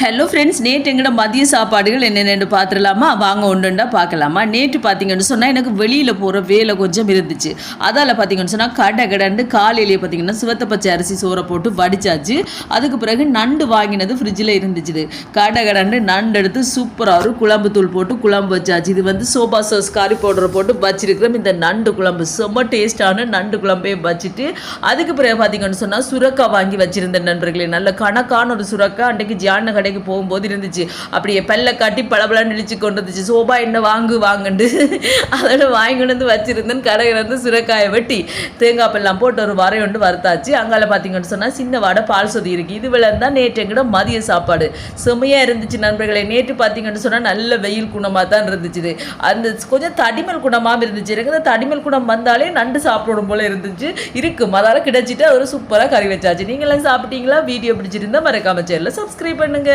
Hello friends நேற்று எங்கட மதிய சாப்பாடுகள் என்னென்னு பார்த்துடலாமா? வாங்க ஒன்றுண்டா பார்க்கலாமா? நேற்று பார்த்தீங்கன்னு சொன்னால் எனக்கு வெளியில் போகிற வேலை கொஞ்சம் இருந்துச்சு. அதால் பார்த்தீங்கன்னு சொன்னால் கடை கடண்டு காலையிலேயே பார்த்தீங்கன்னா சிவத்த பச்சை அரிசி சோறை போட்டு வடிச்சாச்சு. அதுக்கு பிறகு நண்டு வாங்கினது ஃப்ரிட்ஜில் இருந்துச்சு கடை கடண்டு நண்டு எடுத்து சூப்பராக ஒரு குழம்பு தூள் போட்டு குழம்பு வச்சாச்சு. இது வந்து சோபா சாஸ் காரி பவுடர் போட்டு வச்சிருக்கிறோம். இந்த நண்டு குழம்பு செம்ம டேஸ்டான நண்டு குழம்பையும் வச்சுட்டு அதுக்கு பிறகு பார்த்தீங்கன்னு சொன்னால் சுரக்கா வாங்கி வச்சுருந்த நண்பர்களே. நல்ல கணக்கான ஒரு சுரக்கா. அன்றைக்கு ஜான கடைக்கு போகும்போது இருந்துச்சு. அப்படியே பல்ல காட்டி பளபளன்னு இழிச்சு கொண்டு வந்துச்சு. சோபா என்ன வாங்கு வாங்குண்டு. அதோட வாங்கி கொண்டு வந்து வச்சிருந்தேன். கடையில் வந்து சுரக்காயை வெட்டி தேங்காய் பல்லாம் போட்டு ஒரு வரை ஒன்று வறுத்தாச்சு. அங்கால பார்த்தீங்கன்னு சொன்னால் சின்ன வாடை பால் சொதி இருக்கு. இது விளந்தான் நேற்று எங்கட மதிய சாப்பாடு. செமையாக இருந்துச்சு நண்பர்களே. நேற்று பார்த்தீங்கன்னு சொன்னால் நல்ல வெயில் குணமாக தான் இருந்துச்சு அந்த கொஞ்சம் தடிமல் குணமாக இருந்துச்சு. எனக்கு அந்த தடிமல் குணம் வந்தாலே நண்டு சாப்பிடணும் போல இருந்துச்சு. இருக்கும் அதால் கிடைச்சிட்டு ஒரு சூப்பராக கறி வச்சாச்சு. நீங்களாம் சாப்பிட்டீங்களா? வீடியோ பிடிச்சிருந்தா மறக்காம சேனலில் சப்ஸ்கிரைப் பண்ணுங்க